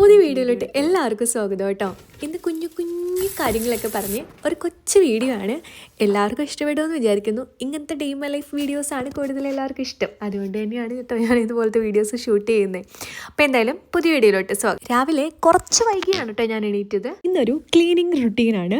പുതിയ വീഡിയോയിലോട്ട് എല്ലാവർക്കും സ്വാഗതം കേട്ടോ. ഇന്ന് കുഞ്ഞു കുഞ്ഞു കാര്യങ്ങളൊക്കെ പറഞ്ഞ് ഒരു കൊച്ചു വീഡിയോ ആണ്. എല്ലാവർക്കും ഇഷ്ടപ്പെടുമെന്ന് വിചാരിക്കുന്നു. ഇങ്ങനത്തെ ഡേ മൈ ലൈഫ് വീഡിയോസാണ് കൂടുതൽ എല്ലാവർക്കും ഇഷ്ടം. അതുകൊണ്ട് തന്നെയാണ് കേട്ടോ ഞാൻ ഇതുപോലത്തെ വീഡിയോസ് ഷൂട്ട് ചെയ്യുന്നത്. അപ്പോൾ എന്തായാലും പുതിയ വീഡിയോയിലോട്ട് സ്വാഗതം. രാവിലെ കുറച്ച് വൈകിയാണ് കേട്ടോ ഞാൻ എണീറ്റത്. ഇന്നൊരു ക്ലീനിങ് റുട്ടീനാണ്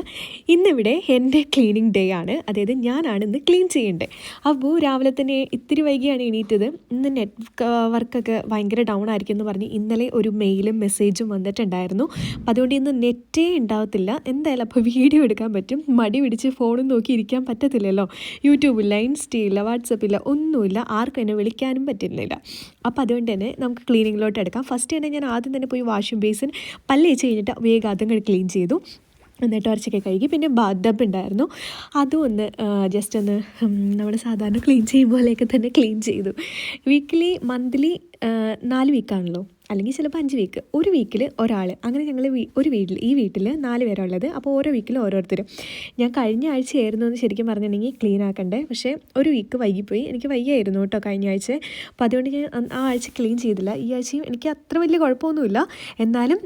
ഇന്നിവിടെ എന്റെ ക്ലീനിങ് ഡേ ആണ്. അതായത് ഞാനാണ് ഇന്ന് ക്ലീൻ ചെയ്യേണ്ടത്. അപ്പോൾ രാവിലെ തന്നെ ഇത്തിരി വൈകിയാണ് എണീറ്റത്. ഇന്ന് നെറ്റ് വർക്കൊക്കെ ഭയങ്കര ഡൗൺ ആയിരിക്കും എന്ന് പറഞ്ഞ് ഇന്നലെ ഒരു മെയിലും മെസ്സേജും വന്നിട്ടുണ്ടായിരുന്നു. അപ്പോൾ അതുകൊണ്ട് ഇന്ന് നെറ്റേ ഉണ്ടാവത്തില്ല. എന്തായാലും അപ്പോൾ വീഡിയോ എടുക്കാൻ പറ്റും. മടി പിടിച്ച് ഫോണും നോക്കി ഇരിക്കാൻ പറ്റത്തില്ലല്ലോ. യൂട്യൂബില്ല ഇൻസ്റ്റയില്ല വാട്സപ്പില്ല ഒന്നുമില്ല. ആർക്കും എന്നെ വിളിക്കാനും പറ്റുന്നില്ല. അപ്പോൾ അതുകൊണ്ട് തന്നെ നമുക്ക് ക്ലീനിങ്ങിലോട്ട് എടുക്കാം. ഫസ്റ്റ് തന്നെ ഞാൻ ആദ്യം തന്നെ പോയി വാഷിംഗ് ബേസിൻ പല്ലേച്ച് കഴിഞ്ഞിട്ട് വേഗം അതും ക്ലീൻ ചെയ്തു. എന്നിട്ട് ഉറച്ചൊക്കെ കഴുകി. പിന്നെ ബാത്ത് ഉണ്ടായിരുന്നു. അതും ഒന്ന് ജസ്റ്റ് ഒന്ന് നമ്മൾ സാധാരണ ക്ലീൻ ചെയ്യും പോലെയൊക്കെ തന്നെ ക്ലീൻ ചെയ്തു. വീക്കിലി മന്ത്ലി നാല് വീക്കാണല്ലോ അല്ലെങ്കിൽ ചിലപ്പോൾ അഞ്ച് വീക്ക് ഒരു വീക്കിൽ ഒരാൾ അങ്ങനെ ഞങ്ങൾ ഒരു വീട്ടിൽ ഈ വീട്ടിൽ നാല് പേരുള്ളത് അപ്പോൾ ഓരോ വീക്കിൽ ഓരോരുത്തരും. ഞാൻ കഴിഞ്ഞ ആഴ്ചയായിരുന്നു എന്ന് ശരിക്കും പറഞ്ഞിട്ടുണ്ടെങ്കിൽ ക്ലീൻ ആക്കണ്ടേ. പക്ഷേ ഒരു വീക്ക് വൈകിപ്പോയി. എനിക്ക് വയ്യായിരുന്നു കേട്ടോ കഴിഞ്ഞ ആഴ്ച. അപ്പോൾ അതുകൊണ്ട് ഞാൻ ആ ആഴ്ച ക്ലീൻ ചെയ്തില്ല. ഈ ആഴ്ചയും എനിക്ക് അത്ര വലിയ കുഴപ്പമൊന്നുമില്ല. എന്നാലും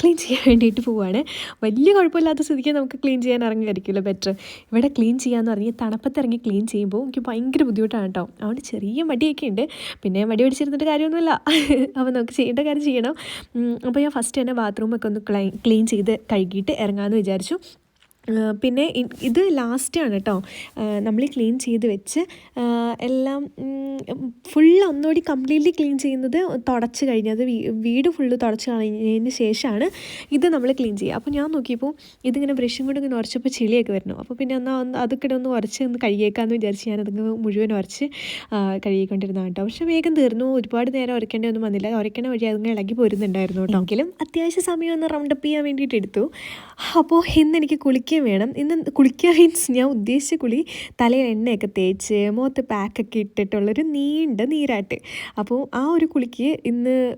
ക്ലീൻ ചെയ്യാൻ വേണ്ടിയിട്ട് പോവുകയാണ് വലിയ കുഴപ്പമില്ലാത്ത സ്ഥിതിക്ക് നമുക്ക് ക്ലീൻ ചെയ്യാൻ ഇറങ്ങിയായിരിക്കുമല്ലോ ബെറ്റർ ഇവിടെ ക്ലീൻ ചെയ്യാമെന്ന് പറഞ്ഞ് തണുപ്പത്തിറങ്ങി ക്ലീൻ ചെയ്യുമ്പോൾ എനിക്ക് ഭയങ്കര ബുദ്ധിമുട്ടാണ് കേട്ടോ. അതുകൊണ്ട് ചെറിയ മടിയൊക്കെ ഉണ്ട്. പിന്നെ മടി പിടിച്ചിരുന്നിട്ട് കാര്യമൊന്നുമില്ല. അപ്പോൾ നമുക്ക് ചെയ്യേണ്ട കാര്യം ചെയ്യണം. അപ്പോൾ ഞാൻ ഫസ്റ്റ് തന്നെ ബാത്റൂമൊക്കെ ഒന്ന് ക്ലീൻ ചെയ്ത് കഴുകിയിട്ട് ഇറങ്ങാമെന്ന് വിചാരിച്ചു. പിന്നെ ഇത് ലാസ്റ്റാണ് കേട്ടോ നമ്മൾ ക്ലീൻ ചെയ്ത് വെച്ച് എല്ലാം ഫുൾ ഒന്നുകൂടി കംപ്ലീറ്റ്ലി ക്ലീൻ ചെയ്യുന്നത് തുടച്ച് കഴിഞ്ഞത് വീട് ഫുള്ള് തുടച്ച് കഴിഞ്ഞതിന് ശേഷമാണ് ഇത് നമ്മൾ ക്ലീൻ ചെയ്യുക. അപ്പോൾ ഞാൻ നോക്കിയപ്പോൾ ഇതിങ്ങനെ ബ്രഷും കൊണ്ട് ഇങ്ങനെ ഉരച്ചപ്പോൾ ചെളിയൊക്കെ വരുന്നു. അപ്പോൾ പിന്നെ എന്നാൽ ഒന്ന് അതൊക്കെ ഒന്ന് ഉരച്ച് ഒന്ന് കഴുകിയേക്കാമെന്ന് വിചാരിച്ച് ഞാനതങ്ങ് മുഴുവൻ ഉരച്ച് കഴുകിക്കൊണ്ടിരുന്ന കേട്ടോ പക്ഷേ വേഗം തീർന്നു. ഒരുപാട് നേരം ഉരയ്ക്കേണ്ടി വന്നില്ല. ഉരയ്ക്കണ വഴി അതങ്ങ് ഇളകി പോരുന്നുണ്ടായിരുന്നു കേട്ടോ എങ്കിലും അത്യാവശ്യ സമയം ഒന്ന് റൗണ്ടപ്പ് ചെയ്യാൻ വേണ്ടിയിട്ട് എടുത്തു. അപ്പോൾ ഇന്ന് എനിക്ക് കുളിക്കാൻ വേണം. ഇന്ന് കുളിക്കുക മീൻസ് ഞാൻ ഉദ്ദേശിച്ച കുളി തലയിൽ എണ്ണയൊക്കെ തേച്ച് മുഖത്ത് പാക്കൊക്കെ ഇട്ടിട്ടുള്ളൊരു നീണ്ട നീരാട്ട്. അപ്പോൾ ആ ഒരു കുളിക്ക് ഇന്ന്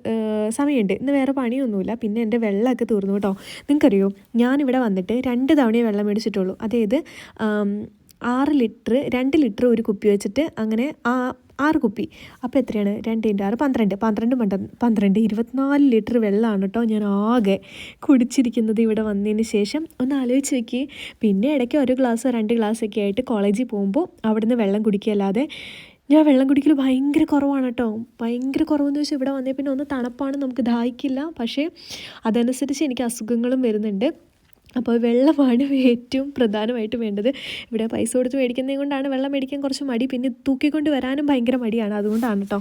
സമയമുണ്ട്. ഇന്ന് വേറെ പണിയൊന്നുമില്ല. പിന്നെ എന്റെ വെള്ളമൊക്കെ തീർന്നു കേട്ടോ. നിങ്ങൾക്കറിയോ? ഞാനിവിടെ വന്നിട്ട് രണ്ട് തവണയേ വെള്ളം മേടിച്ചിട്ടുള്ളൂ. അതായത് ആറ് ലിറ്റർ രണ്ട് ലിറ്റർ ഒരു കുപ്പി വെച്ചിട്ട് അങ്ങനെ ആ ആറ് കുപ്പി. അപ്പോൾ എത്രയാണ്? രണ്ട് ഇന്റു ആറ് പന്ത്രണ്ട്. പന്ത്രണ്ട് മണ്ട പന്ത്രണ്ട് ഇരുപത്തിനാല് ലിറ്റർ വെള്ളമാണ് കേട്ടോ ഞാൻ ആകെ കുടിച്ചിരിക്കുന്നത് ഇവിടെ വന്നതിന് ശേഷം. ഒന്ന് ആലോചിച്ച് നോക്കി പിന്നെ ഇടയ്ക്ക് ഒരു ഗ്ലാസ് രണ്ട് ഗ്ലാസ് ഒക്കെ ആയിട്ട് കോളേജിൽ പോകുമ്പോൾ അവിടുന്ന് വെള്ളം കുടിക്കുകയല്ലാതെ ഞാൻ വെള്ളം കുടിക്കൽ ഭയങ്കര കുറവാണ് കേട്ടോ. ഭയങ്കര കുറവെന്ന് വെച്ചാൽ ഇവിടെ വന്നേ പിന്നെ ഒന്ന് തണുപ്പാണ് നമുക്ക് ദാഹിക്കില്ല. പക്ഷേ അതനുസരിച്ച് എനിക്ക് അസുഖങ്ങളും വരുന്നുണ്ട്. അപ്പോൾ വെള്ളമാണ് ഏറ്റവും പ്രധാനമായിട്ട് വേണ്ടത്. ഇവിടെ പൈസ കൊടുത്ത് മേടിക്കുന്നത് കൊണ്ടാണ് വെള്ളം മേടിക്കാൻ കുറച്ച് മടി. പിന്നെ തൂക്കിക്കൊണ്ട് വരാനും ഭയങ്കര മടിയാണ്. അതുകൊണ്ടാണ് കേട്ടോ.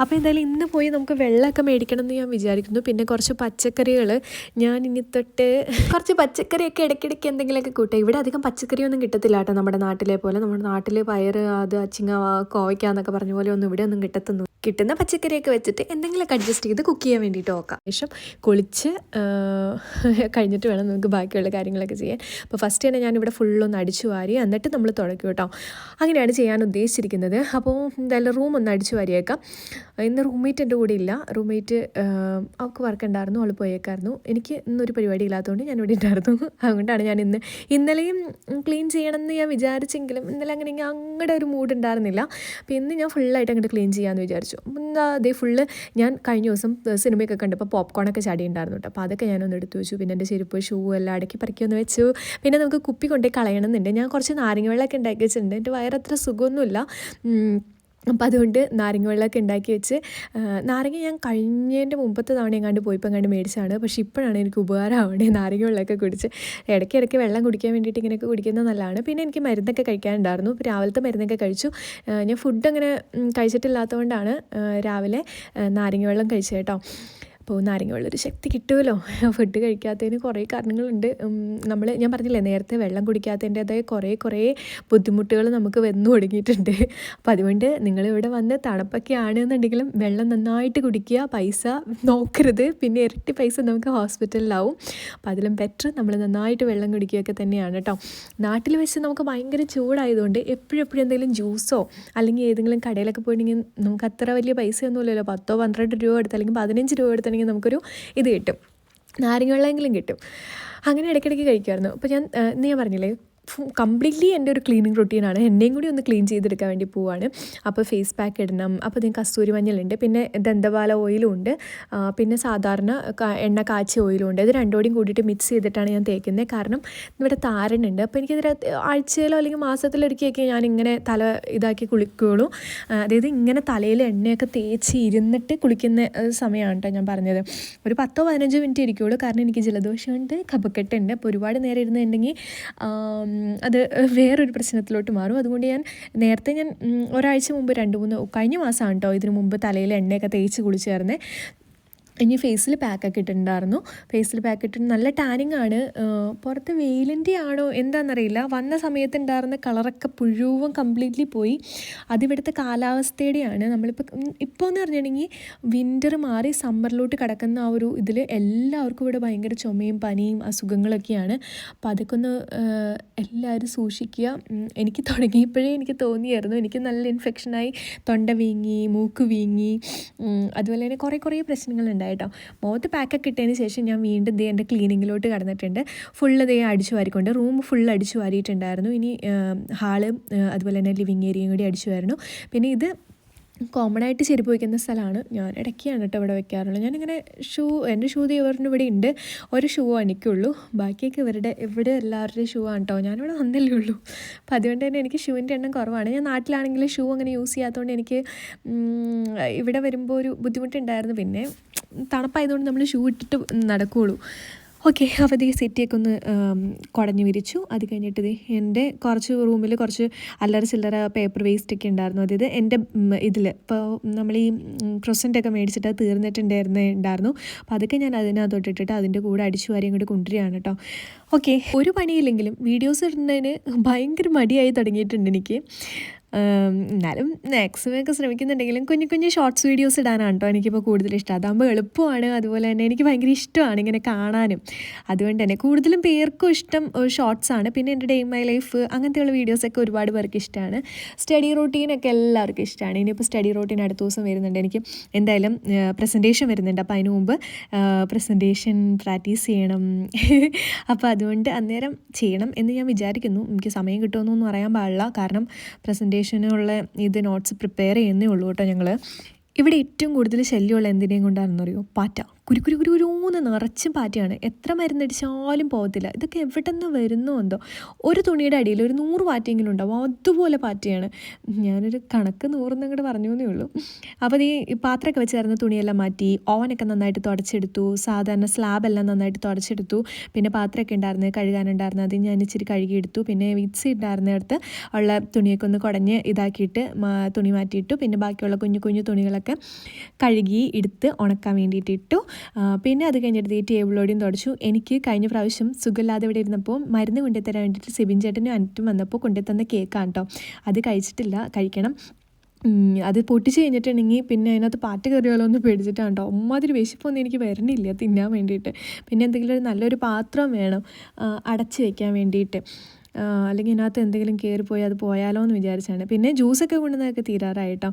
അപ്പോൾ എന്തായാലും ഇന്ന് പോയി നമുക്ക് വെള്ളമൊക്കെ മേടിക്കണം എന്ന് ഞാൻ വിചാരിക്കുന്നു. പിന്നെ കുറച്ച് പച്ചക്കറികൾ ഞാൻ ഇനി തൊട്ട് കുറച്ച് പച്ചക്കറിയൊക്കെ ഇടയ്ക്കിടയ്ക്ക് എന്തെങ്കിലുമൊക്കെ കൂട്ടുക ഇവിടെ അധികം പച്ചക്കറിയൊന്നും കിട്ടത്തില്ല കേട്ടോ നമ്മുടെ നാട്ടിലെ പോലെ. നമ്മുടെ നാട്ടിൽ പയർ അത് അച്ചിങ്ങ കോവയ്ക്ക എന്നൊക്കെ പറഞ്ഞ പോലെ ഒന്നും ഇവിടെ ഒന്നും കിട്ടത്തൊന്നും കിട്ടുന്ന പച്ചക്കറിയൊക്കെ വെച്ചിട്ട് എന്തെങ്കിലുമൊക്കെ അഡ്ജസ്റ്റ് ചെയ്ത് കുക്ക് ചെയ്യാൻ വേണ്ടിയിട്ട് നോക്കാം ശേഷം കുളിച്ച് കഴിഞ്ഞിട്ട് വേണം നമുക്ക് ബാക്കിയുള്ള കാര്യങ്ങളൊക്കെ ചെയ്യാൻ. അപ്പോൾ ഫസ്റ്റ് തന്നെ ഞാനിവിടെ ഫുള്ളൊന്ന് അടിച്ചു വാരി എന്നിട്ട് നമ്മൾ തുടക്കും കേട്ടോ. അങ്ങനെയാണ് ചെയ്യാൻ ഉദ്ദേശിച്ചിരിക്കുന്നത്. അപ്പോൾ എന്തായാലും റൂം ഒന്ന് അടിച്ചു വാരിയേക്കാം. ഇന്ന് റൂംമേറ്റ് എന്റെ കൂടെ ഇല്ല. റൂംമേറ്റ് അവൾക്ക് വർക്ക് ഉണ്ടായിരുന്നു അവൾ പോയേക്കായിരുന്നു. എനിക്ക് ഇന്നൊരു പരിപാടി ഇല്ലാത്തതുകൊണ്ട് ഞാൻ ഇവിടെ ഉണ്ടായിരുന്നു. അതുകൊണ്ടാണ് ഞാൻ ഇന്ന് ഇന്നലെയും ക്ലീൻ ചെയ്യണമെന്ന് ഞാൻ വിചാരിച്ചെങ്കിലും ഇന്നലെ അങ്ങനെ അങ്ങോട്ട് ഒരു മൂഡ് ഉണ്ടായിരുന്നില്ല. അപ്പോൾ ഇന്ന് ഞാൻ ഫുള്ളായിട്ട് അങ്ങോട്ട് ക്ലീൻ ചെയ്യാമെന്ന് വിചാരിച്ചു. എന്താ അതേ ഫുള്ള് ഞാൻ കഴിഞ്ഞ ദിവസം സിനിമയൊക്കെ കണ്ടപ്പോൾ പോപ്കോണൊക്കെ ചാടി ഉണ്ടായിരുന്നു കേട്ടോ അപ്പോൾ അതൊക്കെ ഞാനൊന്ന് എടുത്തു വെച്ചു. പിന്നെ എന്റെ ചെരുപ്പ് ഷൂ എല്ലാം അടക്കി പറക്കി ഒന്ന് വെച്ചു. പിന്നെ നമുക്ക് കുപ്പി കൊണ്ടേ കളയണമെന്നുണ്ട് ഞാൻ കുറച്ച് നാരങ്ങ വെള്ളമൊക്കെ ഉണ്ടാക്കി വെച്ചിട്ടുണ്ട്. എന്റെ വയറത്ര സുഖമൊന്നുമില്ല. അപ്പം അതുകൊണ്ട് നാരങ്ങ വെള്ളമൊക്കെ ഉണ്ടാക്കി വെച്ച് നാരങ്ങ ഞാൻ കഴിഞ്ഞതിന്റെ മുമ്പത്തെ തവണ എങ്ങാണ്ട് പോയപ്പോൾ എങ്ങാണ്ട് മേടിച്ചാണ് പക്ഷേ ഇപ്പോഴാണ് എനിക്ക് ഉപകാരമാവണേ നാരങ്ങ വെള്ളമൊക്കെ കുടിച്ച്. ഇടയ്ക്ക് ഇടയ്ക്ക് വെള്ളം കുടിക്കാൻ വേണ്ടിയിട്ട് ഇങ്ങനെയൊക്കെ കുടിക്കുന്നത് നല്ലതാണ്. പിന്നെ എനിക്ക് മരുന്നൊക്കെ കഴിക്കാനുണ്ടായിരുന്നു. ഇപ്പോൾ രാവിലത്തെ മരുന്നൊക്കെ കഴിച്ചു. ഞാൻ ഫുഡ് അങ്ങനെ കഴിച്ചിട്ടില്ലാത്തതുകൊണ്ടാണ് രാവിലെ നാരങ്ങ വെള്ളം കഴിച്ചത് കേട്ടോ. അപ്പോൾ നാരങ്ങ ഒരു ശക്തി കിട്ടുമല്ലോ? ഫുഡ് കഴിക്കാത്തതിന് കുറേ കാരണങ്ങളുണ്ട്. നമ്മൾ ഞാൻ പറഞ്ഞില്ലേ നേരത്തെ വെള്ളം കുടിക്കാത്തതിന്റെതായ കുറേ കുറേ ബുദ്ധിമുട്ടുകൾ നമുക്ക് വന്നു തുടങ്ങിയിട്ടുണ്ട്. അപ്പോൾ അതുകൊണ്ട് നിങ്ങളിവിടെ വന്ന് തണുപ്പൊക്കെ ആണെന്നുണ്ടെങ്കിലും വെള്ളം നന്നായിട്ട് കുടിക്കുക പൈസ നോക്കരുത്. പിന്നെ ഇരട്ടി പൈസ നമുക്ക് ഹോസ്പിറ്റലിലാവും. അപ്പോൾ അതിലും ബെറ്റർ നമ്മൾ നന്നായിട്ട് വെള്ളം കുടിക്കുകയൊക്കെ തന്നെയാണ് കേട്ടോ. നാട്ടിൽ വെച്ച് നമുക്ക് ഭയങ്കര ചൂടായതുകൊണ്ട് എപ്പോഴും എന്തെങ്കിലും ജ്യൂസോ അല്ലെങ്കിൽ ഏതെങ്കിലും കടയിലൊക്കെ പോയിട്ടുണ്ടെങ്കിൽ നമുക്ക് അത്ര വലിയ പൈസയൊന്നുമില്ലല്ലോ. പത്തോ പന്ത്രണ്ട് രൂപ എടുത്ത് അല്ലെങ്കിൽ പതിനഞ്ച് രൂപ എടുത്ത് ഉണ്ടെങ്കിൽ നമുക്കൊരു ഇത് കിട്ടും. നാരങ്ങ വെള്ളമെങ്കിലും കിട്ടും. അങ്ങനെ ഇടയ്ക്കിടയ്ക്ക് കഴിക്കുമായിരുന്നു. അപ്പോൾ ഞാൻ ഞാൻ പറഞ്ഞില്ലേ? കംപ്ലീറ്റ്ലി എന്റെ ഒരു ക്ലീനിങ് റൊട്ടീനാണ് എന്നെയും കൂടി ഒന്ന് ക്ലീൻ ചെയ്തെടുക്കാൻ വേണ്ടി പോവാണ്. അപ്പോൾ ഫേസ് പാക്ക് ഇടണം. അപ്പോൾ ഇതിന് കസ്തൂരി മഞ്ഞളുണ്ട്. പിന്നെ ദന്തപാല ഓയിലും ഉണ്ട്. പിന്നെ സാധാരണ എണ്ണ കാച്ചി ഓയിലും ഉണ്ട്. ഇത് രണ്ടോടെയും കൂടിയിട്ട് മിക്സ് ചെയ്തിട്ടാണ് ഞാൻ തേക്കുന്നത് കാരണം ഇവിടെ താരനുണ്ട് അപ്പോൾ എനിക്കിതിൽ ആഴ്ചയിലോ അല്ലെങ്കിൽ മാസത്തിലൊരിക്കലൊക്കെ ഞാൻ ഇങ്ങനെ തല ഇതാക്കി കുളിക്കുകയുള്ളൂ അതായത് ഇങ്ങനെ തലയിൽ എണ്ണയൊക്കെ തേച്ച് ഇരുന്നിട്ട് കുളിക്കുന്ന സമയമാണ് കേട്ടോ ഞാൻ പറഞ്ഞത്. ഒരു പത്തോ പതിനഞ്ചോ മിനിറ്റ് ഇരിക്കുകയുള്ളൂ കാരണം എനിക്ക് ജലദോഷമുണ്ട് കപക്കെട്ടുണ്ട് അപ്പോൾ ഒരുപാട് നേരം ഇരുന്നുണ്ടെങ്കിൽ അത് വേറൊരു പ്രശ്നത്തിലോട്ട് മാറും. അതുകൊണ്ട് ഞാൻ നേരത്തെ ഞാൻ ഒരാഴ്ച മുമ്പ് രണ്ട് മൂന്ന് കഴിഞ്ഞ മാസമാണ് കേട്ടോ ഇതിനു മുമ്പ് തലയിൽ എണ്ണയൊക്കെ തേച്ച് കുളിച്ചായിരുന്നേ ഇനി ഫേസിൽ പാക്കൊക്കെ ഇട്ടിട്ടുണ്ടായിരുന്നു. ഫേസിൽ പാക്ക് ഇട്ടിട്ട് നല്ല ടാനിങ് ആണ്. പുറത്ത് വെയിലിന്റെ ആണോ എന്താണെന്നറിയില്ല വന്ന സമയത്ത് ഉണ്ടായിരുന്ന കളറൊക്കെ മുഴുവൻ കംപ്ലീറ്റ്ലി പോയി. അതിവിടുത്തെ കാലാവസ്ഥയുടെയാണ്. നമ്മളിപ്പോൾ ഇപ്പോൾ എന്ന് പറഞ്ഞിട്ടുണ്ടെങ്കിൽ വിന്റർ മാറി സമ്മറിലോട്ട് കിടക്കുന്ന ആ ഒരു ഇതിൽ എല്ലാവർക്കും ഇവിടെ ഭയങ്കര ചുമയും പനിയും അസുഖങ്ങളൊക്കെയാണ്. അപ്പോൾ അതൊക്കെ ഒന്ന് എല്ലാവരും സൂക്ഷിക്കുക. എനിക്ക് തുടങ്ങിയപ്പോഴേ എനിക്ക് തോന്നിയായിരുന്നു. എനിക്ക് നല്ല ഇൻഫെക്ഷനായി തൊണ്ട വീങ്ങി മൂക്ക് വീങ്ങി. അതുപോലെ തന്നെ കുറേ കുറേ പ്രശ്നങ്ങളുണ്ടായി. കേട്ടോ. മുഖത്ത് പാക്കൊക്കെ ഇട്ടതിന് ശേഷം ഞാൻ വീണ്ടും ദേ എന്റെ ക്ലീനിങ്ങിലോട്ട് കടന്നിട്ടുണ്ട്. ഫുൾ ദേ അടിച്ചു വാരിക്കൊണ്ട്. റൂം ഫുൾ അടിച്ചു വാരിയിട്ടുണ്ടായിരുന്നു. ഇനി ഹാൾ അതുപോലെ തന്നെ ലിവിങ് ഏരിയയും കൂടി അടിച്ചു വരണം പിന്നെ ഇത് കോമൺ ആയിട്ട് ചെരുപ്പ് വയ്ക്കുന്ന സ്ഥലമാണ്. ഞാൻ ഇടയ്ക്കാണ് കേട്ടോ ഇവിടെ വെക്കാറുള്ളത്. ഞാനിങ്ങനെ ഷൂ എന്റെ ഷൂ ഇവരുടെ ഇവിടെ ഉണ്ട്. ഒരു ഷൂ എനിക്കുള്ളൂ. ബാക്കിയൊക്കെ ഇവരുടെ ഇവിടെ എല്ലാവരുടെയും ഷൂ ആണ് കേട്ടോ. ഞാനിവിടെ വന്നല്ലേ ഉള്ളൂ. അപ്പോൾ അതുകൊണ്ട് തന്നെ എനിക്ക് ഷൂവിന്റെ എണ്ണം കുറവാണ്. ഞാൻ നാട്ടിലാണെങ്കിൽ ഷൂ അങ്ങനെ യൂസ് ചെയ്യാത്തതുകൊണ്ട് എനിക്ക് ഇവിടെ വരുമ്പോൾ ഒരു ബുദ്ധിമുട്ടുണ്ടായിരുന്നു. പിന്നെ തണുപ്പായതുകൊണ്ട് നമ്മൾ ഷൂ ഇട്ടിട്ട് നടക്കുകയുള്ളൂ ഓക്കെ അപ്പോൾ ദേ സിറ്റിയൊക്കെ ഒന്ന് കുടഞ്ഞു വിരിച്ചു. അത് കഴിഞ്ഞിട്ട് എന്റെ കുറച്ച് റൂമിൽ കുറച്ച് അല്ലറ ചില്ലറ പേപ്പർ വേസ്റ്റ് ഒക്കെ ഉണ്ടായിരുന്നു. അതായത് എന്റെ ഇതിൽ ഇപ്പോൾ നമ്മൾ ഈ ക്രൊസന്റൊക്കെ മേടിച്ചിട്ട് അത് തീർന്നിട്ടുണ്ടായിരുന്നേ ഉണ്ടായിരുന്നു. അപ്പോൾ അതൊക്കെ ഞാൻ അതിനകത്തോട്ടിട്ടിട്ട് അതിന്റെ കൂടെ അടിച്ചു വാരി അങ്ങോട്ട് കൊണ്ടുവരികയാണ് കേട്ടോ. ഓക്കെ ഒരു പണിയില്ലെങ്കിലും വീഡിയോസ് ഇടുന്നതിന് ഭയങ്കര മടിയായി തുടങ്ങിയിട്ടുണ്ട് എനിക്ക്. എന്നാലും മാക്സിമം ഒക്കെ ശ്രമിക്കുന്നുണ്ടെങ്കിലും കുഞ്ഞു കുഞ്ഞു ഷോർട്സ് വീഡിയോസ് ഇടാനാണ് കേട്ടോ എനിക്കിപ്പോൾ കൂടുതൽ ഇഷ്ടം. അതാകുമ്പോൾ എളുപ്പമാണ്. അതുപോലെ തന്നെ എനിക്ക് ഭയങ്കര ഇഷ്ടമാണ് ഇങ്ങനെ കാണാനും. അതുകൊണ്ട് തന്നെ കൂടുതലും പേർക്കും ഇഷ്ടം ഷോർട്സ് ആണ്. പിന്നെ എന്റെ ഡേ മൈ ലൈഫ് അങ്ങനത്തെയുള്ള വീഡിയോസൊക്കെ ഒരുപാട് പേർക്ക് ഇഷ്ടമാണ്. സ്റ്റഡി റൂട്ടീനൊക്കെ എല്ലാവർക്കും ഇഷ്ടമാണ്. ഇനിയിപ്പോൾ സ്റ്റഡി റൂട്ടീൻ അടുത്ത ദിവസം വരുന്നുണ്ട്. എനിക്ക് എന്തായാലും പ്രസന്റേഷൻ വരുന്നുണ്ട്. അപ്പോൾ അതിന് മുമ്പ് പ്രസന്റേഷൻ പ്രാക്ടീസ് ചെയ്യണം. അപ്പോൾ അതുകൊണ്ട് അന്നേരം ചെയ്യണം എന്ന് ഞാൻ വിചാരിക്കുന്നു. എനിക്ക് സമയം കിട്ടുമെന്നൊന്നും അറിയാൻ പാടില്ല. കാരണം പ്രസന്റേഷനുള്ള ഇത് നോട്ട്സ് പ്രിപ്പയർ ചെയ്യുന്നേ ഉള്ളൂ കേട്ടോ ഞങ്ങൾ ഇവിടെ ഏറ്റവും കൂടുതൽ ശല്യമുള്ള എന്തിനേയും കൊണ്ടാണെന്നറിയോ? പാറ്റ. കുരു കുരു കുരു കുരുന്ന് നിറച്ചും പാറ്റയാണ്. എത്ര മരുന്നടിച്ചാലും പോകത്തില്ല. ഇതൊക്കെ എവിടെ നിന്ന് വരുന്നോ എന്തോ. ഒരു തുണിയുടെ അടിയിൽ ഒരു നൂറ് പാറ്റയെങ്കിലും ഉണ്ടാവും. അതുപോലെ പാറ്റയാണ്. ഞാനൊരു കണക്ക് നൂറെന്ന് അങ്ങോട്ട് പറഞ്ഞു എന്നേ ഉള്ളൂ അപ്പോൾ ഈ പാത്രമൊക്കെ വെച്ച് തരുന്ന തുണിയെല്ലാം മാറ്റി ഓവനൊക്കെ നന്നായിട്ട് തുടച്ചെടുത്തു സാധാരണ സ്ലാബെല്ലാം നന്നായിട്ട് തുടച്ചെടുത്തു. പിന്നെ പാത്രമൊക്കെ ഉണ്ടായിരുന്നു കഴുകാനുണ്ടായിരുന്നു. അത് ഞാൻ ഇച്ചിരി കഴുകിയെടുത്തു. പിന്നെ വിക്സ് ഉണ്ടായിരുന്നിടത്ത് ഉള്ള തുണിയൊക്കെ ഒന്ന് കുടഞ്ഞ് ഇതാക്കിയിട്ട് തുണി മാറ്റിയിട്ടു. പിന്നെ ബാക്കിയുള്ള കുഞ്ഞു കുഞ്ഞു തുണികളൊക്കെ കഴുകി എടുത്ത് ഉണക്കാൻ വേണ്ടിയിട്ട് ഇട്ടു. പിന്നെ അത് കഴിഞ്ഞിട്ട് ഈ ടേബിളോടെയും തുടച്ചു. എനിക്ക് കഴിഞ്ഞ പ്രാവശ്യം സുഖമില്ലാതെ ഇവിടെ ഇരുന്നപ്പോൾ മരുന്ന് കൊണ്ടുതരാൻ വേണ്ടിയിട്ട് സിബിൻ ചേട്ടനും അനറ്റും വന്നപ്പോൾ കൊണ്ടുതന്ന കേക്കാണ് കേട്ടോ അത് കഴിച്ചിട്ടില്ല കഴിക്കണം. അത് പൊട്ടിച്ച് കഴിഞ്ഞിട്ടുണ്ടെങ്കിൽ പിന്നെ അതിനകത്ത് പാട്ട് കയറിയാലോ എന്ന് പേടിച്ചിട്ടാണ് കേട്ടോ ഒമ്മാതിരി വിശപ്പൊന്നും എനിക്ക് വരണില്ല തിന്നാൻ വേണ്ടിയിട്ട്. പിന്നെ എന്തെങ്കിലും ഒരു നല്ലൊരു പാത്രം വേണം അടച്ചു വെക്കാൻ വേണ്ടിയിട്ട്. അല്ലെങ്കിൽ ഇതിനകത്ത് എന്തെങ്കിലും കയറിപ്പോയി അത് പോയാലോ എന്ന് വിചാരിച്ചാണ്. പിന്നെ ജ്യൂസൊക്കെ കൊണ്ടുവന്നതൊക്കെ തീരാറായിട്ടോ.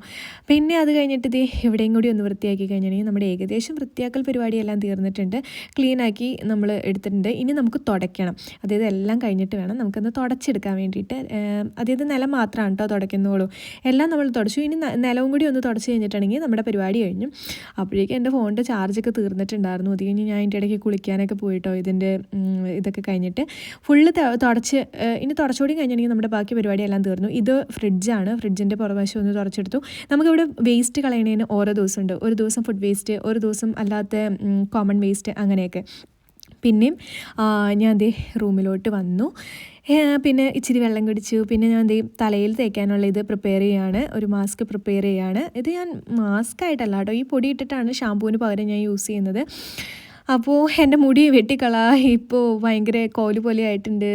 പിന്നെ അത് കഴിഞ്ഞിട്ട് ഇത് എവിടെയും കൂടി ഒന്ന് വൃത്തിയാക്കി കഴിഞ്ഞിട്ടുണ്ടെങ്കിൽ നമ്മുടെ ഏകദേശം വൃത്തിയാക്കൽ പരിപാടിയെല്ലാം തീർന്നിട്ടുണ്ട്. ക്ലീനാക്കി നമ്മൾ എടുത്തിട്ടുണ്ട്. ഇനി നമുക്ക് തുടയ്ക്കണം. അതായത് എല്ലാം കഴിഞ്ഞിട്ട് വേണം നമുക്കൊന്ന് തുടച്ചെടുക്കാൻ വേണ്ടിയിട്ട്. അതായത് നിലം മാത്രമാണ് കേട്ടോ തുടയ്ക്കുന്നുള്ളൂ. എല്ലാം നമ്മൾ തുടച്ചു. ഇനി നിലവും കൂടി ഒന്ന് തുടച്ച് കഴിഞ്ഞിട്ടുണ്ടെങ്കിൽ നമ്മുടെ പരിപാടി കഴിഞ്ഞു. അപ്പോഴേക്കും എന്റെ ഫോണിന്റെ ചാർജൊക്കെ തീർന്നിട്ടുണ്ടായിരുന്നു. അത് കഴിഞ്ഞ് ഞാൻ അതിന്റെ ഇടയ്ക്ക് കുളിക്കാനൊക്കെ പോയിട്ടോ ഇതിന്റെ ഇതൊക്കെ കഴിഞ്ഞിട്ട്. ഫുള്ള് തുടച്ച് ഇനി തുടച്ചുകൂടി കഴിഞ്ഞിട്ടുണ്ടെങ്കിൽ നമ്മുടെ ബാക്കി പരിപാടി എല്ലാം തീർന്നു. ഇത് ഫ്രിഡ്ജാണ്. ഫ്രിഡ്ജിന്റെ പുറവശം ഒന്ന് തുടച്ചെടുത്തു. നമുക്കിവിടെ വേസ്റ്റ് കളയണതിന് ഓരോ ദിവസമുണ്ട്. ഒരു ദിവസം ഫുഡ് വേസ്റ്റ് ഒരു ദിവസം അല്ലാത്ത കോമൺ വേസ്റ്റ് അങ്ങനെയൊക്കെ. പിന്നെയും ഞാൻ ദേ റൂമിലോട്ട് വന്നു. പിന്നെ ഇച്ചിരി വെള്ളം കുടിച്ചു. പിന്നെ ഞാൻ ദേ തലയിൽ തേക്കാനുള്ള ഇത് പ്രിപ്പയർ ചെയ്യാണ്. ഒരു മാസ്ക് പ്രിപ്പയർ ചെയ്യാണ്. ഇത് ഞാൻ മാസ്ക് ആയിട്ടല്ല കേട്ടോ ഈ പൊടി ഇട്ടിട്ടാണ് ഷാമ്പൂവിന് പകരം ഞാൻ യൂസ് ചെയ്യുന്നത്. അപ്പോൾ എന്റെ മുടി വെട്ടിക്കള ഇപ്പോൾ ഭയങ്കര കോൽ പോലെ ആയിട്ടുണ്ട്.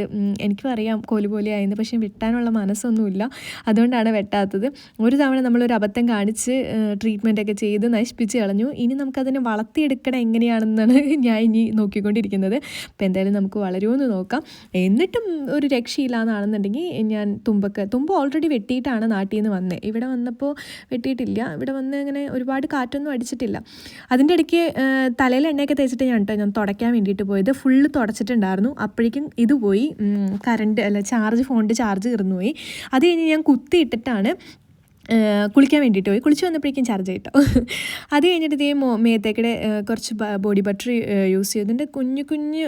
എനിക്കും അറിയാം കോൽ പോലെ ആയിരുന്നു പക്ഷേ വെട്ടാനുള്ള മനസ്സൊന്നുമില്ല. അതുകൊണ്ടാണ് വെട്ടാത്തത്. ഒരു തവണ നമ്മളൊരു അബദ്ധം കാണിച്ച് ട്രീറ്റ്മെന്റ് ഒക്കെ ചെയ്ത് നശിപ്പിച്ച് കളഞ്ഞു. ഇനി നമുക്കതിനെ വളർത്തിയെടുക്കണം എങ്ങനെയാണെന്നാണ് ഞാൻ ഇനി നോക്കിക്കൊണ്ടിരിക്കുന്നത്. അപ്പോൾ എന്തായാലും നമുക്ക് വളരുമെന്ന് നോക്കാം. എന്നിട്ടും ഒരു രക്ഷയില്ല എന്നാണെന്നുണ്ടെങ്കിൽ ഞാൻ തുമ്പക്ക് തുമ്പ് ഓൾറെഡി വെട്ടിയിട്ടാണ് നാട്ടിൽ നിന്ന് വന്നത് ഇവിടെ വന്നപ്പോൾ വെട്ടിയിട്ടില്ല. ഇവിടെ വന്ന് അങ്ങനെ ഒരുപാട് കാറ്റൊന്നും അടിച്ചിട്ടില്ല. അതിന്റെ ഇടയ്ക്ക് തലയിൽ എണ്ണയൊക്കെ തേച്ചിട്ട് ഞാൻ കേട്ടോ ഞാൻ തുടയ്ക്കാൻ വേണ്ടിയിട്ട് പോയത് ഫുള്ള് തുടച്ചിട്ടുണ്ടായിരുന്നു. അപ്പോഴേക്കും ഇത് പോയി കറണ്ട് അല്ല ചാർജ് ഫോണിന്റെ ചാർജ് തീർന്നു പോയി അത് കഴിഞ്ഞ് ഞാൻ കുത്തിയിട്ടിട്ടാണ് കുളിക്കാൻ വേണ്ടിയിട്ട് പോയി. കുളിച്ച് വന്നപ്പോഴേക്കും ചാർജ് കിട്ടും അത് കഴിഞ്ഞിട്ട് ഇതേ മോ മേത്തേക്കിടെ കുറച്ച് ബോഡി ബട്ടർ യൂസ് ചെയ്തിട്ട് കുഞ്ഞു കുഞ്ഞു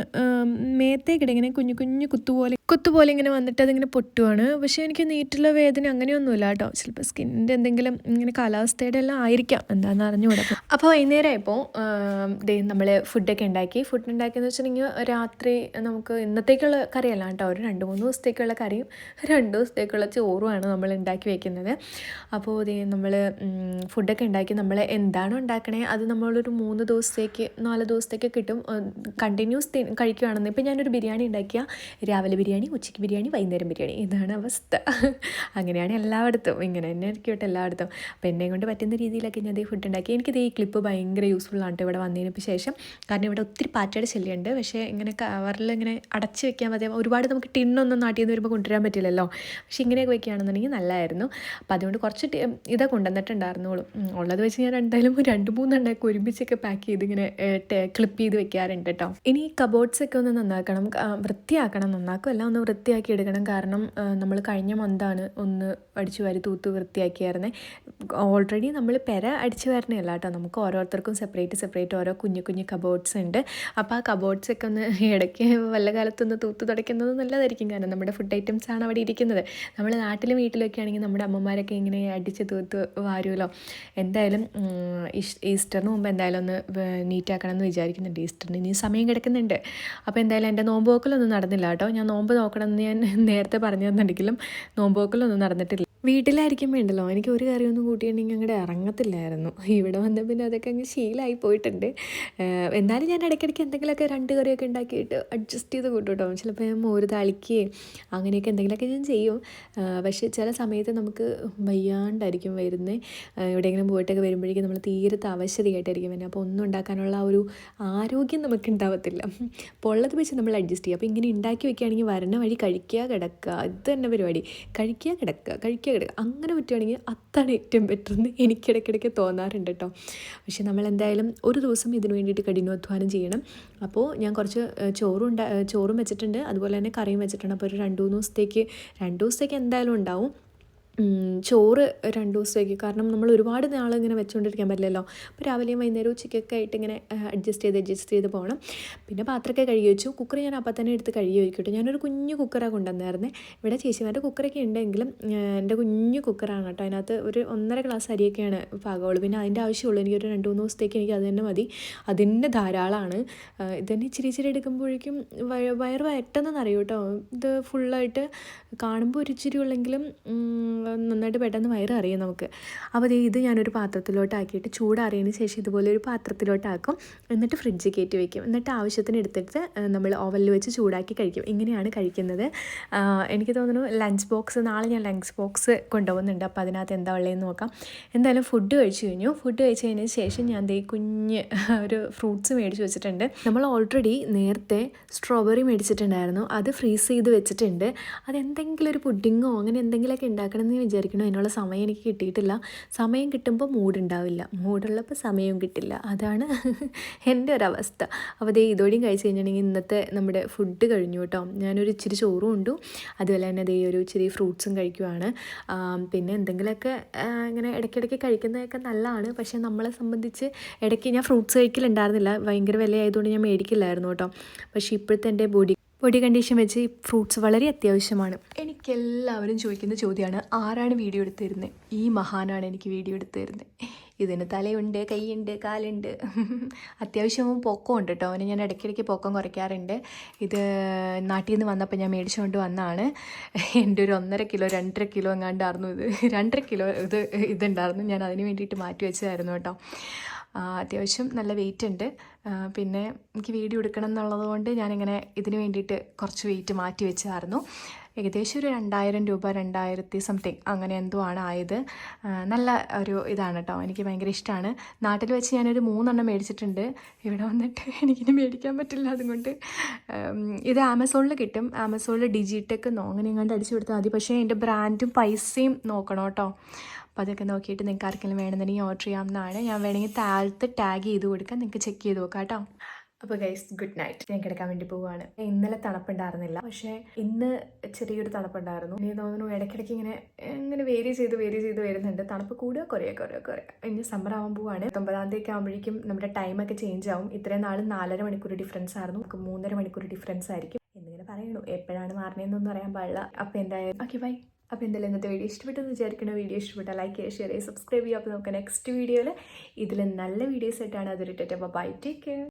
മേത്തേക്കിടെ ഇങ്ങനെ കുഞ്ഞു കുഞ്ഞു കുത്തുപോലെ കുത്തുപോലെ ഇങ്ങനെ വന്നിട്ട് അതിങ്ങനെ പൊട്ടുവാണ്. പക്ഷേ എനിക്ക് നീറ്റുള്ള വേദന അങ്ങനെയൊന്നുമില്ല കേട്ടോ ചിലപ്പോൾ സ്കിന്നിന്റെ എന്തെങ്കിലും ഇങ്ങനെ കാലാവസ്ഥയുടെ എല്ലാം ആയിരിക്കാം. എന്താണെന്ന് അറിഞ്ഞുകൂടാ അപ്പോൾ വൈകുന്നേരമായപ്പോൾ ദേ നമ്മൾ ഫുഡൊക്കെ ഉണ്ടാക്കി. ഫുഡ് ഉണ്ടാക്കിയെന്ന് വെച്ചിട്ടുണ്ടെങ്കിൽ രാത്രി നമുക്ക് ഇന്നത്തേക്കുള്ള കറിയല്ല കേട്ടോ ഒരു രണ്ട് മൂന്ന് ദിവസത്തേക്കുള്ള കറിയും രണ്ട് ദിവസത്തേക്കുള്ള ചോറുമാണ് നമ്മൾ ഉണ്ടാക്കി വെക്കുന്നത്. അപ്പോൾ ഇതേ നമ്മൾ ഫുഡൊക്കെ ഉണ്ടാക്കി നമ്മൾ എന്താണോ ഉണ്ടാക്കണേ അത് നമ്മളൊരു മൂന്ന് ദിവസത്തേക്ക് നാല് ദിവസത്തേക്ക് കിട്ടും. കണ്ടിന്യൂസ് കഴിക്കുകയാണെന്ന് ഇപ്പം ഞാനൊരു ബിരിയാണി ഉണ്ടാക്കിയ രാവിലെ ബിരിയാണി ഉച്ചയ്ക്ക് ബിരിയാണി വൈകുന്നേരം ബിരിയാണി. ഇതാണ് അവസ്ഥ. അങ്ങനെയാണ് എല്ലായിടത്തും. ഇങ്ങനെ തന്നെ ഇരിക്കട്ടെ കേട്ടോ എല്ലായിടത്തും. അപ്പോൾ എന്നെ കൊണ്ട് പറ്റുന്ന രീതിയിലൊക്കെ ഞാൻ അതേ ഫുഡ് ഉണ്ടാക്കി. എനിക്കിത് ഈ ക്ലിപ്പ് ഭയങ്കര യൂസ്ഫുൾ ആണ് ഇവിടെ വന്നതിന് ശേഷം. കാരണം ഇവിടെ ഒത്തിരി പാറ്റയുടെ ശല്യമുണ്ട്. പക്ഷേ ഇങ്ങനെ കവറിൽ ഇങ്ങനെ അടച്ച് വെക്കാൻ മതി. ഒരുപാട് നമുക്ക് ടിന്നൊന്നും നാട്ടിൽ നിന്ന് വരുമ്പോൾ കൊണ്ടുവരാൻ പറ്റില്ലല്ലോ. പക്ഷേ ഇങ്ങനെയൊക്കെ വെക്കുകയാണെന്നുണ്ടെങ്കിൽ നല്ലതായിരുന്നു. അപ്പോൾ അതുകൊണ്ട് കുറച്ച് ടി- ഇതാ കൊണ്ടുവന്നിട്ടുണ്ടായിരുന്നുള്ളൂ. ഉള്ളത് വെച്ച് ഞാൻ എന്തായാലും രണ്ട് മൂന്നെണ്ണമൊക്കെ ഒരുമിച്ചൊക്കെ പാക്ക് ചെയ്ത് ഇങ്ങനെ ക്ലിപ്പ് ചെയ്ത് വെക്കാറുണ്ട് കേട്ടോ ഇനി കബോർഡ്സ് ഒക്കെ ഒന്ന് നന്നാക്കണം. വൃത്തിയാക്കണം. നന്നാക്കും എല്ലാം ഒന്ന് വൃത്തിയാക്കി എടുക്കണം. കാരണം നമ്മൾ കഴിഞ്ഞ മന്താണ് ഒന്ന് അടിച്ചു വാരി തൂത്ത് വൃത്തിയാക്കിയായിരുന്നത് ഓൾറെഡി നമ്മൾ പെര അടിച്ചു വരണമല്ല കേട്ടോ നമുക്ക് ഓരോരുത്തർക്കും സെപ്പറേറ്റ് സെപ്പറേറ്റ് ഓരോ കുഞ്ഞു കുഞ്ഞു കബോർഡ്സ് ഉണ്ട്. അപ്പോൾ ആ കബോർഡ്സ് ഒക്കെ ഒന്ന് ഇടയ്ക്ക് വല്ല കാലത്തൊന്ന് തൂത്ത് തുടയ്ക്കുന്നത് നല്ലതായിരിക്കും. കാരണം നമ്മുടെ ഫുഡ് ഐറ്റംസ് ആണ് അവിടെ ഇരിക്കുന്നത്. നമ്മൾ നാട്ടിലും വീട്ടിലൊക്കെ ആണെങ്കിൽ നമ്മുടെ അമ്മമാരൊക്കെ ഇങ്ങനെ അടിച്ച് തൂത്ത് വാരുമല്ലോ എന്തായാലും ഈസ്റ്ററിന് മുമ്പ് എന്തായാലും ഒന്ന് നീറ്റാക്കണം എന്ന് വിചാരിക്കുന്നുണ്ട്. ഈസ്റ്ററിന് ഇനി സമയം കിടക്കുന്നുണ്ട്. അപ്പോൾ എന്തായാലും എന്റെ നോമ്പ് നോക്കലൊന്നും നടന്നില്ല കേട്ടോ. ഞാൻ നോമ്പ് നോക്കണമെന്ന് ഞാൻ നേരത്തെ പറഞ്ഞു തന്നിട്ടുണ്ടെങ്കിലും നോമ്പ് നോക്കലൊന്നും നടന്നിട്ടില്ല. വീട്ടിലായിരിക്കുമ്പോൾ വേണ്ടല്ലോ. എനിക്ക് ഒരു കറിയൊന്നും കൂട്ടിയിട്ടുണ്ടെങ്കിൽ അങ്ങോട്ട് ഇറങ്ങത്തില്ലായിരുന്നു. ഇവിടെ വന്ന പിന്നെ അതൊക്കെ അങ്ങ് ശീലമായി പോയിട്ടുണ്ട്. എന്നാലും ഞാൻ ഇടയ്ക്കിടയ്ക്ക് എന്തെങ്കിലുമൊക്കെ രണ്ട് കറിയൊക്കെ ഉണ്ടാക്കിയിട്ട് അഡ്ജസ്റ്റ് ചെയ്ത് കൂട്ടും ചിലപ്പോൾ ഞാൻ മോര് താളിക്കുകയും അങ്ങനെയൊക്കെ എന്തെങ്കിലുമൊക്കെ ഞാൻ ചെയ്യും. പക്ഷേ ചില സമയത്ത് നമുക്ക് വയ്യാണ്ടായിരിക്കും വരുന്നത് എവിടെയെങ്കിലും പോയിട്ടൊക്കെ വരുമ്പോഴേക്കും നമ്മൾ തീരെ അവശതയായിട്ടായിരിക്കും വരുന്നത്. അപ്പോൾ ഒന്നും ഉണ്ടാക്കാനുള്ള ഒരു ആരോഗ്യം നമുക്ക് ഉണ്ടാവത്തില്ല. അപ്പോൾ ഉള്ളത് വെച്ച് നമ്മൾ അഡ്ജസ്റ്റ് ചെയ്യും അപ്പോൾ ഇങ്ങനെ ഉണ്ടാക്കി വെക്കുകയാണെങ്കിൽ വരണ വഴി കഴിക്കുക കിടക്കുക. ഇത് തന്നെ പരിപാടി. കഴിക്കുക കിടക്കുക. കഴിക്കുക കിടക്കുക അങ്ങനെ പറ്റുകയാണെങ്കിൽ അതാണ് ഏറ്റവും ബെറ്റർ എന്ന് എനിക്ക് ഇടയ്ക്കിടയ്ക്ക് തോന്നാറുണ്ട് കേട്ടോ പക്ഷെ നമ്മൾ എന്തായാലും ഒരു ദിവസം ഇതിന് വേണ്ടിയിട്ട് കഠിനാധ്വാനം ചെയ്യണം. അപ്പോൾ ഞാൻ കുറച്ച് ചോറും ചോറും വെച്ചിട്ടുണ്ട്. അതുപോലെ തന്നെ കറിയും വെച്ചിട്ടുണ്ട്. അപ്പോൾ ഒരു രണ്ട് മൂന്ന് ദിവസത്തേക്ക് രണ്ട് ദിവസത്തേക്ക് എന്തായാലും ഉണ്ടാവും. ചോറ് രണ്ട് ദിവസത്തേക്ക്. കാരണം നമ്മൾ ഒരുപാട് നാൾ ഇങ്ങനെ വെച്ചുകൊണ്ടിരിക്കാൻ പറ്റില്ലല്ലോ. അപ്പോൾ രാവിലെയും വൈകുന്നേരം ഉച്ചയ്ക്കൊക്കെ ആയിട്ട് ഇങ്ങനെ അഡ്ജസ്റ്റ് ചെയ്ത് അഡ്ജസ്റ്റ് ചെയ്ത് പോകണം. പിന്നെ പാത്രമൊക്കെ കഴുകി വെച്ചു. കുക്കർ ഞാൻ അപ്പം തന്നെ എടുത്ത് കഴുകി വയ്ക്കട്ടെ ഞാനൊരു കുഞ്ഞു കുക്കറാണ് കൊണ്ടുവന്നായിരുന്നേ. ഇവിടെ ചേച്ചിമാരുടെ കുക്കറൊക്കെ ഉണ്ടെങ്കിലും എന്റെ കുഞ്ഞു കുക്കറാണ് കേട്ടോ. അതിനകത്ത് ഒരു ഒന്നര ഗ്ലാസ് അരിയൊക്കെയാണ് പാകമുള്ളൂ. പിന്നെ അതിന്റെ ആവശ്യമുള്ളൂ. എനിക്കൊരു രണ്ട് മൂന്ന് ദിവസത്തേക്ക് എനിക്ക് അത് തന്നെ മതി. അതിന്റെ ധാരാളമാണ്. ഇത് ഇതന്നെ ഇച്ചിരി ഇച്ചിരി എടുക്കുമ്പോഴേക്കും വയ- വയറ് വയറ്റെന്ന് കേട്ടോ. ഇത് ഫുള്ളായിട്ട് കാണുമ്പോൾ ഒരു ഇച്ചിരി ഉള്ളെങ്കിലും നന്നായിട്ട് പെട്ടെന്ന് വയറ് അറിയാം നമുക്ക്. അപ്പോൾ ഇത് ഞാനൊരു പാത്രത്തിലോട്ടാക്കിയിട്ട് ചൂടാറിയതിന് ശേഷം ഇതുപോലെ ഒരു പാത്രത്തിലോട്ടാക്കും. എന്നിട്ട് ഫ്രിഡ്ജിൽ കയറ്റി വയ്ക്കും എന്നിട്ട് ആവശ്യത്തിന് എടുത്തിട്ട് നമ്മൾ ഓവനിൽ വെച്ച് ചൂടാക്കി കഴിക്കും. ഇങ്ങനെയാണ് കഴിക്കുന്നത്. എനിക്ക് തോന്നുന്നു ലഞ്ച് ബോക്സ് നാളെ ഞാൻ ലഞ്ച് ബോക്സ് കൊണ്ടുപോകുന്നുണ്ട്. അപ്പോൾ അതിനകത്ത് എന്താ ഉള്ളതെന്ന് നോക്കാം. എന്തായാലും ഫുഡ് കഴിച്ചു കഴിഞ്ഞു. ഫുഡ് കഴിച്ച് കഴിഞ്ഞതിന് ശേഷം ഞാൻ ദേ കുഞ്ഞ് ഒരു ഫ്രൂട്ട്സ് മേടിച്ച് വെച്ചിട്ടുണ്ട്. നമ്മൾ ഓൾറെഡി നേരത്തെ സ്ട്രോബെറി മേടിച്ചിട്ടുണ്ടായിരുന്നു. അത് ഫ്രീസ് ചെയ്ത് വെച്ചിട്ടുണ്ട്. അതെന്തെങ്കിലും ഒരു പുഡിങ്ങോ അങ്ങനെ എന്തെങ്കിലുമൊക്കെ ഉണ്ടാക്കണം എന്ന് വിചാരിക്കണം. അതിനുള്ള സമയം എനിക്ക് കിട്ടിയിട്ടില്ല. സമയം കിട്ടുമ്പോൾ മൂഡുണ്ടാവില്ല. മൂഡുള്ളപ്പോൾ സമയവും കിട്ടില്ല. അതാണ് എന്റെ ഒരവസ്ഥ. അപ്പോൾ ദേ ഇതോടെയും കഴിച്ച് കഴിഞ്ഞിട്ടുണ്ടെങ്കിൽ ഇന്നത്തെ നമ്മുടെ ഫുഡ് കഴിഞ്ഞു കേട്ടോ. ഞാനൊരു ഇച്ചിരി ചോറും ഉണ്ടു. അതുപോലെ തന്നെ ദേ ഒരു ഇച്ചിരി ഫ്രൂട്ട്സും കഴിക്കുവാണ്. പിന്നെ എന്തെങ്കിലുമൊക്കെ ഇങ്ങനെ ഇടയ്ക്കിടയ്ക്ക് കഴിക്കുന്നതൊക്കെ നല്ലതാണ്. പക്ഷേ നമ്മളെ സംബന്ധിച്ച് ഇടയ്ക്ക് ഞാൻ ഫ്രൂട്ട്സ് കഴിക്കലുണ്ടായിരുന്നില്ല. ഭയങ്കര വിലയായതുകൊണ്ട് ഞാൻ മേടിക്കില്ലായിരുന്നു കേട്ടോ. പക്ഷേ ഇപ്പോഴത്തെ എന്റെ ബോഡി ബോഡി കണ്ടീഷൻ വെച്ച് ഫ്രൂട്ട്സ് വളരെ അത്യാവശ്യമാണ്. എനിക്കെല്ലാവരും ചോദിക്കുന്ന ചോദ്യമാണ് ആരാണ് വീഡിയോ എടുത്തു തരുന്നത് ഈ മഹാനാണ് എനിക്ക് വീഡിയോ എടുത്തു തരുന്നത് ഇതിന് തലയുണ്ട് കൈയുണ്ട് കാലുണ്ട്. അത്യാവശ്യം പൊക്കം ഉണ്ട് കേട്ടോ. അവന് ഞാൻ ഇടയ്ക്കിടയ്ക്ക് പൊക്കം കുറയ്ക്കാറുണ്ട്. ഇത് നാട്ടിൽ നിന്ന് വന്നപ്പോൾ ഞാൻ മേടിച്ചുകൊണ്ട് വന്നാണ്. എന്റെ ഒരു ഒന്നര കിലോ രണ്ടര കിലോ എങ്ങാണ്ടായിരുന്നു ഇത്. രണ്ടര കിലോ ഇത് ഇതുണ്ടായിരുന്നു. ഞാൻ അതിന് വേണ്ടിയിട്ട് മാറ്റി വെച്ചതായിരുന്നു കേട്ടോ. അത്യാവശ്യം നല്ല വെയിറ്റ് ഉണ്ട്. പിന്നെ എനിക്ക് വീഡിയോ എടുക്കണം എന്നുള്ളത് കൊണ്ട് ഞാനിങ്ങനെ ഇതിന് വേണ്ടിയിട്ട് കുറച്ച് വെയിറ്റ് മാറ്റി വെച്ചായിരുന്നു ഏകദേശം ഒരു രണ്ടായിരം രൂപ രണ്ടായിരത്തി സംതിങ് അങ്ങനെ എന്തോ ആണ് ആയത്. നല്ല ഒരു ഇതാണ് കേട്ടോ എനിക്ക് ഭയങ്കര ഇഷ്ടമാണ് നാട്ടിൽ വെച്ച് ഞാനൊരു മൂന്നെണ്ണം മേടിച്ചിട്ടുണ്ട്. ഇവിടെ വന്നിട്ട് എനിക്കിനി മേടിക്കാൻ പറ്റില്ല അതുകൊണ്ട്. ഇത് ആമസോണിൽ കിട്ടും. ആമസോണിൽ ഡിജിടെക് എന്നോ അങ്ങനെ എങ്ങാണ്ട് അടിച്ചു കൊടുത്താൽ മതി. പക്ഷേ അതിന്റെ ബ്രാൻഡും പൈസയും നോക്കണം കേട്ടോ അപ്പോൾ അതൊക്കെ നോക്കിയിട്ട് നിങ്ങൾക്ക് ആർക്കെങ്കിലും വേണമെന്നുണ്ടെങ്കിൽ ഓർഡർ ചെയ്യാവുന്നതാണ്. ഞാൻ വേണമെങ്കിൽ താഴത്ത് ടാഗ് ചെയ്ത് കൊടുക്കാം. നിങ്ങൾക്ക് ചെക്ക് ചെയ്ത് നോക്കാം കേട്ടോ. അപ്പോൾ ഗൈസ് ഗുഡ് നൈറ്റ് ഞാൻ കിടക്കാൻ വേണ്ടി പോവുകയാണ് ഇന്നലെ തണുപ്പുണ്ടായിരുന്നില്ല. പക്ഷേ ഇന്ന് ചെറിയൊരു തണുപ്പുണ്ടായിരുന്നു. ഇനി തോന്നുന്നു ഇടയ്ക്കിടയ്ക്ക് ഇങ്ങനെ ഇങ്ങനെ വേരി ചെയ്ത് വേരി ചെയ്ത് വരുന്നുണ്ട്. തണുപ്പ് കൂടുക കുറയുക കുറയുക കുറയുക. ഇനി സമ്മർ ആവാൻ പോവാണ്. ഒമ്പതാം തീയതി ആകുമ്പോഴേക്കും നമ്മുടെ ടൈമൊക്കെ ചേഞ്ച് ആവും. ഇത്രയും നാൾ നാലര മണിക്കൂർ ഡിഫറൻസ് ആയിരുന്നു. നമുക്ക് മൂന്നര മണിക്കൂർ ഡിഫറൻസ് ആയിരിക്കും. എന്നിങ്ങനെ പറയുന്നു എപ്പോഴാണ് മാറണേന്നൊന്നും അറിയാൻ പാടില്ല. അപ്പോൾ എന്തായാലും ഓക്കെ ബൈ അപ്പോൾ എന്തായാലും ഇന്നത്തെ വീഡിയോ ഇഷ്ടപ്പെട്ടെന്ന് വിചാരിക്കുന്ന. വീഡിയോ ഇഷ്ടപ്പെട്ട ലൈക്ക് ചെയ്യുക ഷെയർ ചെയ്യുക സബ്സ്ക്രൈബ് ചെയ്യുക. അപ്പോൾ നമുക്ക് നെക്സ്റ്റ് വീഡിയോയിൽ ഇതിൽ നല്ല വീഡിയോസ് ആയിട്ടാണ് അതൊരു അപ്പോൾ ബൈ ടേക്ക് കെയർ